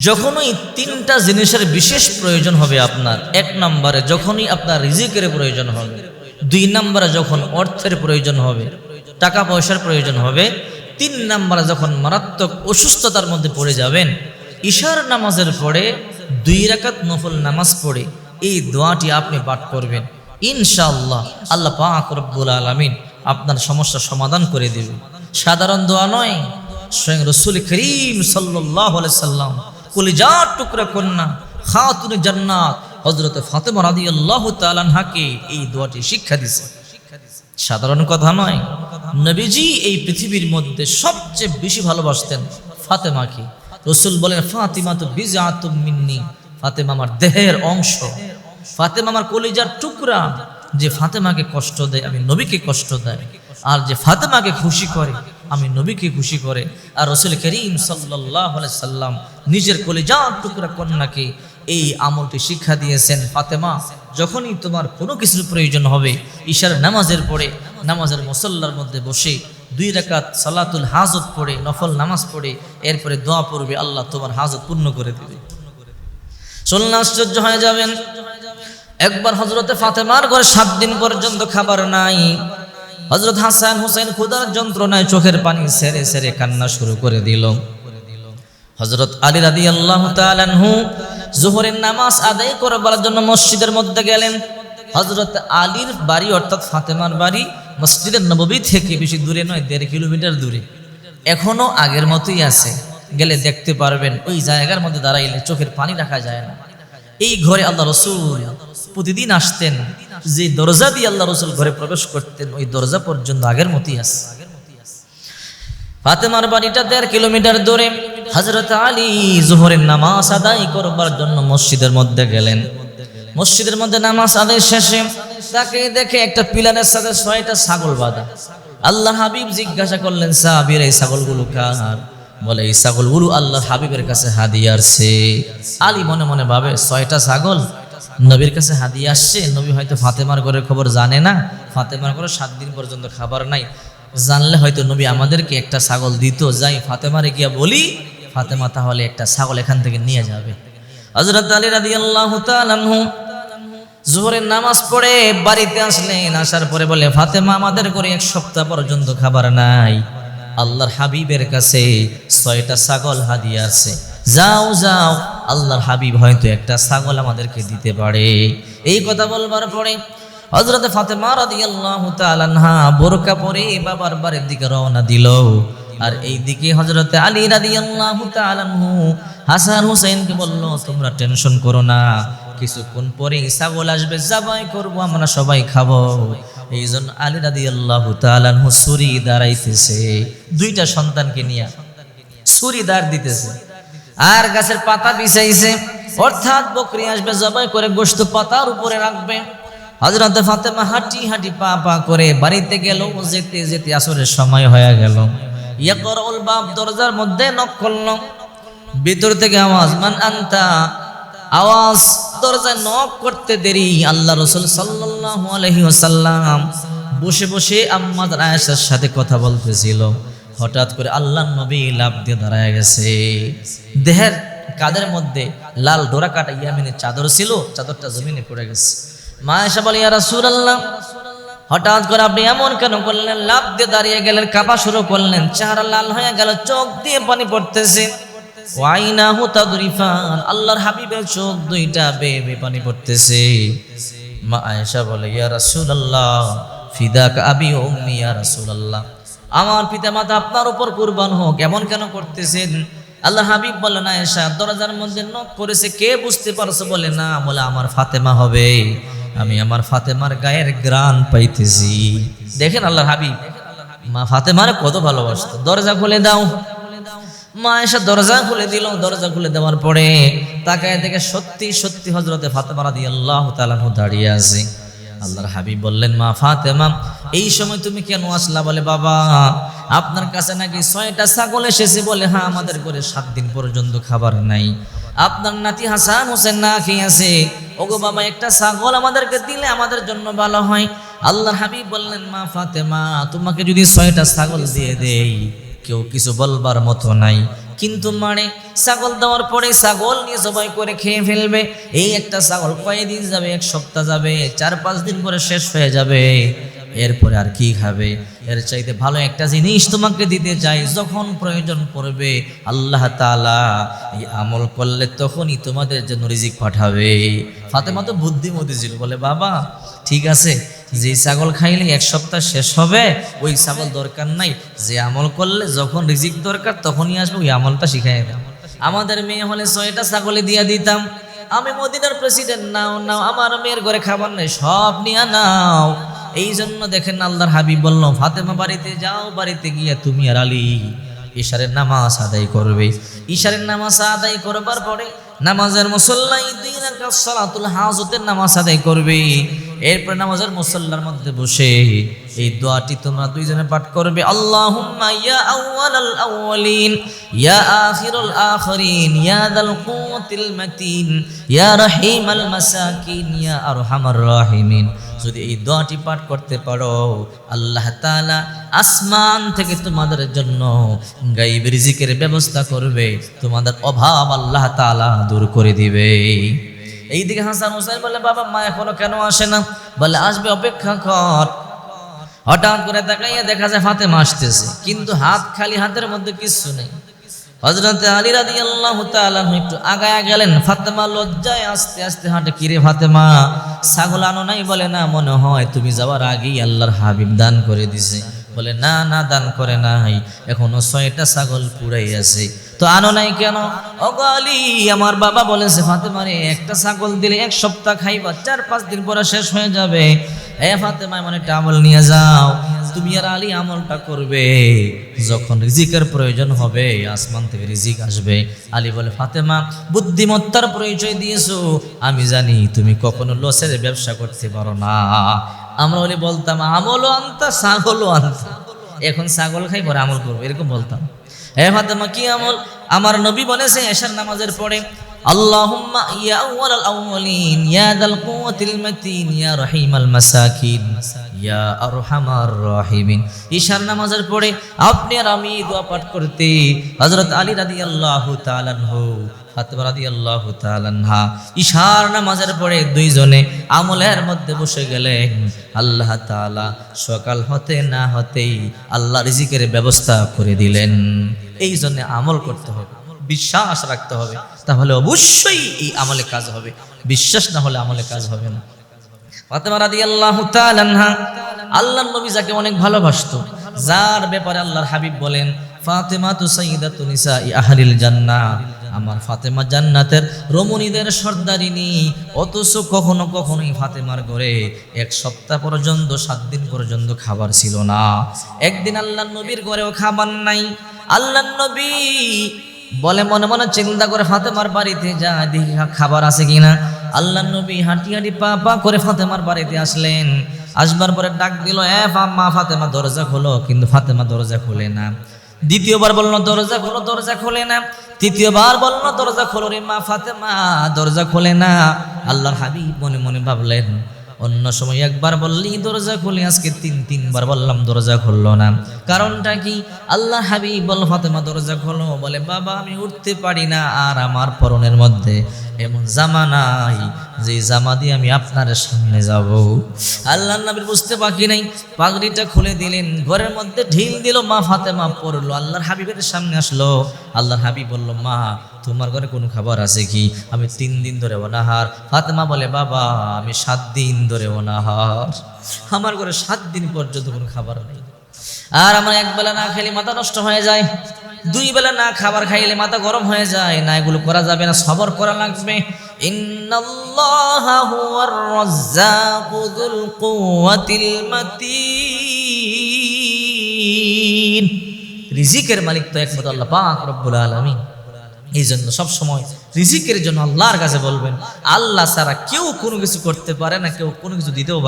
যখনই তিনটা জিনিসের বিশেষ প্রয়োজন হবে আপনার, এক নম্বরে যখনই আপনার রিজিকের প্রয়োজন হবে, দুই নম্বরে যখন অর্থের প্রয়োজন হবে, টাকা পয়সার প্রয়োজন হবে, তিন নম্বরে যখন মারাত্মক অসুস্থতার মধ্যে পড়ে যাবেন, ঈশার নামাজের পরে দুই রাকাত নফল নামাজ পড়ে এই দোয়াটি আপনি পাঠ করবেন। ইনশাআল্লাহ আল্লাহ পাক আলামিন আপনার সমস্যার সমাধান করে দেবে। সাধারণ দোয়া নয়, স্বয়ং রসুল করিম সাল্লাহ সাল্লাম কলিজার টুকরা কন্যা খাতুন জান্নাত হজরত ফাতেমা রাদি আল্লাহ এই দোয়াটি শিক্ষা দিছে। সাধারণ কথা নয়, নবীজি এই পৃথিবীর মধ্যে সবচেয়ে বেশি ভালোবাসতেন ফাতেমাকে। রসুল বলেন ফাতিমা তো বিজাতুম মিন্নি। ফাতেমা আমার দেহের অংশ। ফাতেমা আমার কলিজার টুকরা যে ফাতেমাকে কষ্ট দেয়, আমি নবীকে কষ্ট দেয়। আর যে ফাতেমাকে খুশি করে আমি নবীকে খুশি করে। আর রসুল করিম সাল্লাহ সাল্লাম নিজের কোলে কলিজার টুকরা কন্যাকে এই আমলটি শিক্ষা দিয়েছেন, ফাতেমা, যখনই তোমার কোনো কিছুর প্রয়োজন হবে, ঈশার নামাজের পরে, নামাজের মুসল্লার মধ্যে বসে, দুই রাকাত সালাতুল হাজত পড়ে, নফল নামাজ পড়ে, এরপরে দোয়া পড়বে, আল্লাহ তোমার হাজত পূর্ণ করে দেবে। শুনলে আশ্চর্য হয়ে যাবেন। একবার হজরতে ফাতেমার ঘরে সাত দিন পর্যন্ত খাবার নাই। হজরত হাসান হোসেন ক্ষুদার যন্ত্রণায় চোখের পানি সেরে সেরে কান্না শুরু করে দিল। হজরত আলী রাদি আল্লাহ জোহরের নামাজ আদায় করবার জন্য মসজিদের মধ্যে গেলেন। হজরত আলীর বাড়ি অর্থাৎ ফাতেমার বাড়ি মসজিদের নববী থেকে বেশি দূরে নয়, দেড় কিলোমিটার দূরে। এখনও আগের মতোই আছে। গেলে দেখতে পারবেন, ওই জায়গার মধ্যে দাঁড়াইলে চোখের পানি রাখা যায় না। এই ঘরে আল্লাহ রসুল প্রতিদিন আসতেন। যে দরজা দিয়ে আল্লাহ রসুল ঘরে প্রবেশ করতেন, ওই দরজা পর্যন্ত আগের মতোই আছে। ফাতেমার বাড়িটা দেড় কিলোমিটার দূরে। হজরত আলী জোহরের নামাজ আদায় করবার জন্য মসজিদের মধ্যে গেলেন। মসজিদের মধ্যে নামাজ আদায় শেষে তাকে দেখে একটা পিলারের সাথে ছয়টা ছাগল বাঁধা। আল্লাহ হাবিব জিজ্ঞাসা করলেন, সাহাবির, এই ছাগলগুলো কার? বলে, এই ছাগলগুলো আল্লাহ হাবিবের কাছে হাদিয়ে আসছে আলী মনে মনে ভাবে, ছয়টা ছাগল? নবীর কাছে হাদিয়ে আসছে, নবী হয়তো ফাতেমার ঘরের খবর জানে না, ফাতেমার ঘরে সাত দিন পর্যন্ত খাবার নাই। জানলে হয়তো নবী আমাদেরকে একটা ছাগল দিত, যাই ফাতেমারে গিয়া বলি, ফাতেমা, তাহলে একটা ছাগল এখান থেকে নিয়ে যাবে। হজরত আলী রাদি আল্লাহ জোহরের নামাজ পড়ে বাড়িতে আসলেন, আসার পরে বলে, ফাতেমা, আমাদের করে এক সপ্তাহ পর্যন্ত খাবার নাই। আল্লাহর হাবিবের কাছে ছয়টা ছাগল হাদিয়ে আছে। যাও যাও। আল্লাহর হাবিব হয়তো একটা ছাগল আমাদেরকে দিতে পারে। এই কথা বলবার পরে হজরত ফাতেমা রাদিয়াল্লাহু তাআলা বোরকা পরে বাবার বাড়ির দিকে রওনা দিল। আর এই দিকে হজরত আলী রাদিয়াল্লাহু তাআলা হাসান হুসাইনকে বলল, তোমরা টেনশন করো না, কিছুক্ষণ পরে ছাগল আসবে জবাই করব, আমরা সবাই খাব। এই জন্য আলী রাদিয়াল্লাহু তাআলা সুরি দাঁড়াইতেছে, দুইটা সন্তানকে নিয়ে সুরি দাঁড় দিতেছে। আর গাছের পাতা বিছাইছে। অর্থাৎ বকরি আসবে, জবাই করে গোস্ত পাতার উপরে রাখবে। হজরত ফাতেমা হাঁটি হাঁটি পা পা করে বাড়িতে গেল যেতে যেতে আসরের সময় হয়ে গেল। ইয়াকর উল বাপ দরজার মধ্যে নক করল। ভিতর থেকে আওয়াজ, মান আনতা? আওয়াজ, দরজায় নক করতে দেরি। আল্লাহ রসুল সাল্লাল্লাহু আলাইহি ওয়াসাল্লাম বসে বসে আম্মাদ আয়েশার সাথে কথা বলতেছিল। হঠাৎ করে আল্লাহ নবী লাভ দিয়ে দাঁড়ায় গেছে। দেহের কাদের মধ্যে লাল ডোরা কাটা ইয়ামিনের চাদর ছিল, চাদরটা জমিনে পড়ে গেছে। মা এসে বলে, ইয়া রাসূলুল্লাহ। হঠাৎ করে আপনি এমন কেন করলেন? লাভ দিয়ে দাঁড়িয়ে গেলেন, কাপা শুরু করলেন, চেহারা লাল হয়ে গেল, চোখ দিয়ে পানি পড়তেছে। ওয়াইনা হুতা দুরিফান আল্লাহর হাবিবের চোখ দুইটা বে বে পানি পড়তেছে। মা আয়েশা বলে, ইয়া রাসূলুল্লাহ, ফিদাক আবি উম্মি, ইয়া রাসূলুল্লাহ। আমার পিতা মাতা আপনার উপর কুরবান হোক, এমন কেন করতেছেন? আল্লাহ হাবিব বলে না এসা দরজার মধ্যে নক করেছে, কে বুঝতে পারছ? বলে, না, বলে, আমার ফাতেমা হবে। আমি আমার ফাতেমার গায়ের গ্রান পাইতেছি। দেখেন আল্লাহ হাবিব, মা ফাতেমার কত ভালোবাসতো। দরজা খুলে দাও। মা এসে দরজা খুলে দিল। দরজা খুলে দেওয়ার পরে তাকায় দেখে সত্যি সত্যি হজরতে ফাতেমা রাদি আল্লাহ তালানহু দাঁড়িয়ে আছে। আল্লাহর হাবিব বললেন, মা ফাতেমা, এই সময় তুমি কেন আসলা? বলে, বাবা, আপনার কাছে নাকি ছয়টা ছাগল এসেছে বলে হ্যাঁ আমাদের করে সাত দিন পর্যন্ত খাবার নাই। আপনার নাতি হাসান হোসেন না খেয়ে আছে। ওগো বাবা, একটা ছাগল আমাদেরকে দিলে আমাদের জন্য ভালো হয়। আল্লাহর হাবিব বললেন, মা ফাতেমা, তোমাকে যদি ছয়টা ছাগল দিয়ে দেই, কেউ কিছু বলবার মতো নাই। কিন্তু মানে ছাগল দেওয়ার পরে ছাগল নিয়ে জবাই করে খেয়ে ফেলবে। এই একটা ছাগল কয়েকদিন যাবে? এক সপ্তাহ যাবে। চার পাঁচ দিন পরে শেষ হয়ে যাবে। এরপরে আর কি খাবে? এর চাইতে ভালো একটা জিনিস তোমাকে দিতে চাই, যখন প্রয়োজন পড়বে, আল্লাহ তাআলা এই আমল করলে তখনই তোমাদের জন্য রিজিক পাঠাবে। ফাতেমা তো বুদ্ধিমতি ছিল, বলে, বাবা, ঠিক আছে যে ছাগল খাইলে এক সপ্তাহ শেষ হবে, ওই ছাগল দরকার নাই, যে আমল করলে যখন রিজিক দরকার তখনই আসবে, ওই আমলটা শিখাই দাও আমাদের মেয়ে হলে ছয়টা ছাগলে দিয়ে দিতাম। আমি মদিনার প্রেসিডেন্ট নাও নাও, আমার মেয়ের ঘরে খাবার নেই, সব নিয়ে নাও। এই জন্য দেখেন আল্লাহর হাবিব বলল, ফাতেমা বাড়িতে যাও, বাড়িতে গিয়া তুমি আর আলী ঈশারের নামাজ আদায় করবে। ঈশারের নামাজ আদায় করবার পরে নামাজের মুসল্লাই দুই রাকাত সালাতুল হাজতের নামাজ আদায় করবে। এরপর নামাজের মুসল্লার মধ্যে বসে এই দোয়াটি তোমরা দুইজনে পাঠ করবে। আল্লাহুম্মা ইয়া আউয়ালাল আউয়ালিন, ইয়া আখিরুল আখিরিন, ইয়া দাল কুওয়াতিল মাতিন, ইয়া রহিমাল মাসাকিন, ইয়া আরহামার রাহিমিন। যদি এই দোয়াটি পাঠ করতে পারো, আল্লাহ তাআলা আসমান থেকে তোমাদের জন্য গাইব রিজিকের ব্যবস্থা করবে। তোমাদের অভাব আল্লাহ তাআলা দূর করে দিবে। এইদিকে হাসান হোসেন বলে, বাবা, মা এখনও কেন আসে না? বলে, আসবে, অপেক্ষা কর। হঠাৎ করে তাকাইয়া দেখা যায় ফাতেমা আসতেছে, কিন্তু হাত খালি হাতের মধ্যে কিছু নেই। হজরত আলী রাদি আল্লাহ একটু আগায়া গেলেন, ফাতেমা লজ্জায় আস্তে আস্তে হাঁটে, কিরে ফাতেমা, ছাগল আনো নাই বলে না মনে হয়? তুমি যাওয়ার আগেই আল্লাহর হাবিব দান করে দিছে। বলে, না না, দান করে নাই। এখনও ছয়টা ছাগল পুরাই আছে। তো আনো নাই কেন? অগালি আমার বাবা বলেছে ফাতেমা রে একটা ছাগল দিলে এক সপ্তাহ খাইবা, চার, পাঁচ দিন পরে শেষ হয়ে যাবে। এ ফাতেমা মানে একটা আমল নিয়ে যাও। তুমি আর আলী আমলটা করবে। যখন রিজিকের প্রয়োজন হবে, আসমান থেকে রিজিক আসবে। আলী বলে, ফাতেমা, বুদ্ধিমত্তার পরিচয় দিয়েছ। আমি জানি তুমি কখনো লসের ব্যবসা করতে পারো না। আমরা বলে বলতাম, আমলও আনতা, ছাগলও আনতা। এখন ছাগল খাই, পরে আমল করব, এরকম বলতাম। হে ফাতেমা, কি আমল? আমার নবী বলেছে এশার নামাজের পরে ইয়া আউয়ালাল আউয়ালিন, ইয়া দাল কুওয়াতিল মাতিন, ইয়া রহিমাল মাসাকিন। ঈশার নামাজের পরে আপনি আর আমি দোয়া পাঠ করতে আলী ঈশার নামাজের পরে দুইজনে আমলের মধ্যে বসে গেলেন। আল্লাহ তাআলা সকাল হতে না হতেই আল্লাহ রিজিকের ব্যবস্থা করে দিলেন। এই জন্য আমল করতে হবে, বিশ্বাস রাখতে হবে। তাহলে অবশ্যই এই আমলে কাজ হবে। বিশ্বাস না হলে আমলে কাজ হবে না। ফাতেমা রাদিয়াল্লাহু আনহা, আল্লাহর নবী যাকে অনেক ভালোবাসতো, যার ব্যাপারে আল্লাহর হাবিব বলেন ফাতেমা তু আহলিল জান্নাহ। আমার ফাতেমা জান্নাতের রমণীদের সর্দারিনী, অথচ কখনো কখনোই ফাতেমার ঘরে এক সপ্তাহ পর্যন্ত, সাত দিন পর্যন্ত খাবার ছিল না। একদিন আল্লাহ নবীর ঘরেও খাবার নাই। আল্লাহ নবী বলে, মনে মনে চিন্তা করে ফাতেমার বাড়িতে যা, দেখি খাবার আছে কিনা? আল্লাহ নবী হাঁটি হাঁটি পা পা করে ফাতেমার বাড়িতে আসলেন। আসবার পরে ডাক দিল, এ মা ফাতেমা দরজা খোলো। কিন্তু ফাতেমা দরজা খোলে না। দ্বিতীয়বার বলল, দরজা খোলো, দরজা খোলে না। তৃতীয়বার বলল, দরজা খোলো রে মা ফাতেমা, দরজা খোলে না। আল্লাহর হাবিব মনে মনে ভাবলেন। অন্য সময় একবার বললি, দরজা খুলে। আজকে তিন, তিনবার বললাম, দরজা খুললো না। কারণটা কি? আল্লাহ হাবিব বল ফাতেমা, দরজা খোলো। বলে, বাবা, আমি উঠতে পারি না। আর আমার পরনের মধ্যে এমন জামা নাই যে জামা দিয়ে আমি আপনার সামনে যাব। আল্লাহ নবীর বুঝতে বাকি নাই। পাগড়িটা খুলে দিলেন, ঘরের মধ্যে ঢিল দিল, মা ফাতেমা পড়ল। আল্লাহর হাবিবের সামনে আসলো। আল্লাহর হাবিব বলল, মা, তোমার ঘরে কোনো খাবার আছে কি? আমি তিন দিন ধরে অনাহার। ফাতেমা বলে, বাবা, আমি সাত দিন ধরে অনাহার। আমার ঘরে সাত দিন পর্যন্ত কোনো খাবার নেই। আর আমার এক বেলা না খেলে মাথা নষ্ট হয়ে যায়। দুই বেলা না খাবার খাইলে মাথা গরম হয়ে যায়। না, এগুলো করা যাবে না, সবর করা লাগবে। রিজিকের মালিক তো একমাত্র আল্লাহ পাক রব্বুল আলামিন। এই জন্য সব সময় রিজিকের জন্য আল্লাহর কাছে বলবেন, আল্লাহ ছাড়া কেউ কোনো কিছু করতে পারে না, কেউ কোনো কিছু দিতেও।